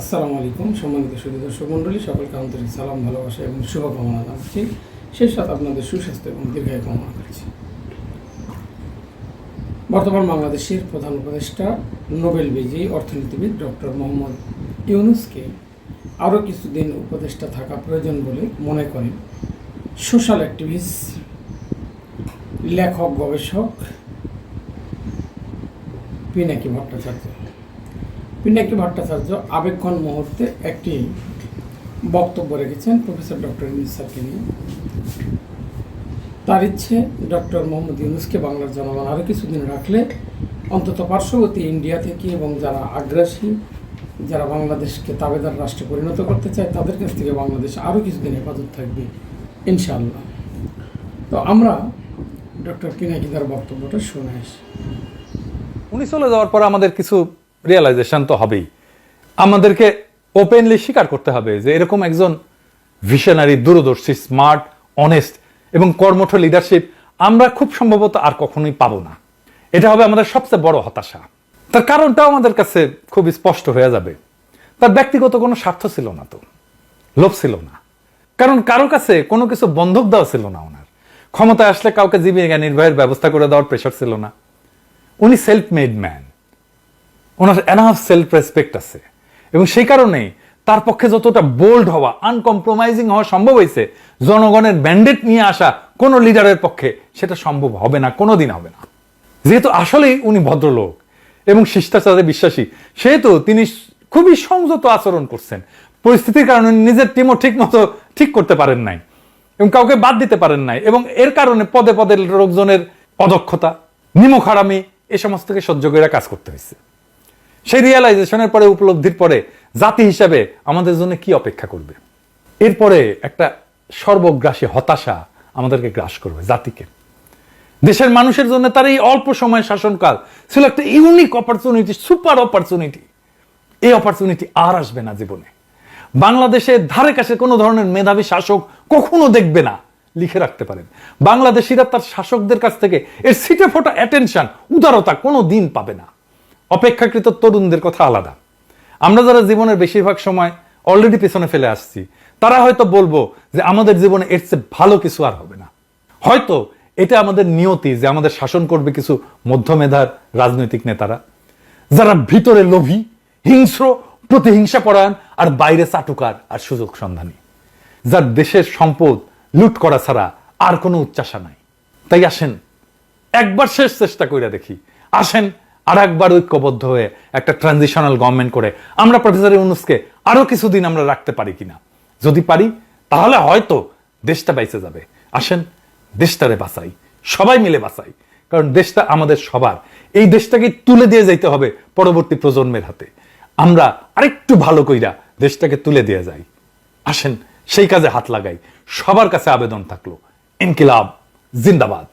আসসালামু আলাইকুম সম্মানিত সুদী দর্শক মণ্ডলী, সকলকে আন্তরিক সালাম, ভালোবাসা এবং শুভকামনা জানাচ্ছি। সেই সাথে আপনাদের সুস্বাস্থ্য এবং দীর্ঘায় কামনা করছি। বর্তমান বাংলাদেশের প্রধান উপদেষ্টা, নোবেল বিজয়ী অর্থনীতিবিদ ডক্টর মোহাম্মদ ইউনুসকে আরও কিছুদিন উপদেষ্টা থাকা প্রয়োজন বলে মনে করেন সোশ্যাল অ্যাক্টিভিস্ট, লেখক, গবেষক পিনাকি ভট্টাচার্য। পিনাকি ভট্টাচার্য আবেগঘন মুহূর্তে একটি বক্তব্য রেখেছেন প্রফেসর ডক্টর ইউনুস স্যারকে নিয়ে। তার ইচ্ছে ডক্টর মোহাম্মদ ইউনুসকে বাংলার জনগণ আরও কিছুদিন রাখলে অন্তত পার্শ্ববর্তী ইন্ডিয়া থেকে এবং যারা আগ্রাসী, যারা বাংলাদেশকে তাবেদার রাষ্ট্রে পরিণত করতে চায়, তাদের কাছ থেকে বাংলাদেশ আরও কিছুদিন হেফাজত থাকবে, ইনশাআল্লাহ। তো আমরা ডক্টর পিনাকিদার বক্তব্যটা শুনে আসি। উনি চলে যাওয়ার পর আমাদের কিছু রিয়েলাইজেশন তো হবেই। আমাদেরকে ওপেনলি স্বীকার করতে হবে যে এরকম একজন ভিশনারি দূরদর্শী স্মার্ট অনেস্ট এবং কর্মঠ লিডারশিপ আমরা খুব সম্ভবত আর কখনোই পাবো না। এটা হবে আমাদের সবচেয়ে বড় হতাশা। তার কারণটাও আমাদের কাছে খুব স্পষ্ট হয়ে যাবে। তার ব্যক্তিগত কোনো স্বার্থ ছিল না তো। লোভ ছিল না। কারণ কারও কাছে কোনো কিছু বন্ধক দেওয়া ছিল না ওনার। ক্ষমতায় আসলে কাউকে জীবিকা নির্বাহের ব্যবস্থা করে দেওয়ার প্রেশার ছিল না। উনি সেলফ মেড ম্যান ওনার এনাফ সেলফ রেসপেক্ট আছে। এবং সেই কারণেই তার পক্ষে যতটা বোল্ড হওয়া আনকম্প্রোমাইজিং হওয়া সম্ভব হয়েছে, জনগণের ব্যান্ডেট নিয়ে আসা কোনো লিডারের পক্ষে সেটা সম্ভব হবে না কোনো দিন হবে না। যেহেতু আসলেই উনি ভদ্রলোক এবং শিষ্টাচারে বিশ্বাসী, সেহেতু তিনি খুবই সংযত আচরণ করছেন। পরিস্থিতির কারণে নিজের টিমও ঠিক মতো ঠিক করতে পারেন নাই এবং কাউকে বাদ দিতে পারেন নাই এবং এর কারণে পদে পদে লোকজনের অদক্ষতা নিমক হারামি এ সমস্তকে সহ্য করে কাজ করতে হয়েছে সেই রিয়েলাইজেশনের পরে, উপলব্ধির পরে জাতি হিসাবে আমাদের জন্য কি অপেক্ষা করবে? এরপরে একটা সর্বগ্রাসী হতাশা আমাদেরকে গ্রাস করবে, জাতিকে। দেশের মানুষের জন্য তার এই অল্প সময় শাসনকাল ছিল একটা ইউনিক অপরচুনিটি সুপার অপরচুনিটি এই অপরচুনিটি আর আসবে না জীবনে। বাংলাদেশের ধারে কাছে কোনো ধরনের মেধাবী শাসক কখনো দেখবে না, লিখে রাখতে পারেন। বাংলাদেশিরা তার শাসকদের কাছ থেকে এর সিটে ফোটা অ্যাটেনশন উদারতা কোনো দিন পাবে না। অপেক্ষাকৃত তরুণদের কথা আলাদা। আমরা যারা জীবনের বেশিরভাগ সময় অলরেডি পেছনে ফেলে আসছি, তারা হয়তো বলব যে আমাদের জীবনে এর চেয়ে ভালো কিছু আর হবে না। হয়তো এটা আমাদের নিয়তি যে আমাদের শাসন করবে কিছু মধ্যমেধার রাজনৈতিক নেতারা, যারা ভিতরে লোভী, হিংস্র, প্রতিহিংসা পরায়ণ আর বাইরে চাটুকার আর সুযোগ সন্ধানী, যার দেশের সম্পদ লুট করা ছাড়া আর কোনো উচ্চাসা নাই। তাই আসেন, একবার শেষ চেষ্টা করে দেখি। আসেন আর একবার ঐক্যবদ্ধ হয়ে একটা ট্রানজিশনাল গভর্নমেন্ট করে। আমরা প্রফেসর ইউনুসকে আরও কিছুদিন আমরা রাখতে পারি কিনা? যদি পারি, তাহলে হয়তো দেশটা বাইচে যাবে। আসেন, দেশটারে বাঁচাই। সবাই মিলে বাঁচাই। কারণ দেশটা আমাদের সবার। এই দেশটাকে তুলে দিয়ে যাইতে হবে পরবর্তী প্রজন্মের হাতে। আমরা আরেকটু ভালো কইরা দেশটাকে তুলে দিয়ে যাই। আসেন, সেই কাজে হাত লাগাই। সবার কাছে আবেদন থাকল। ইনকিলাব, জিন্দাবাদ।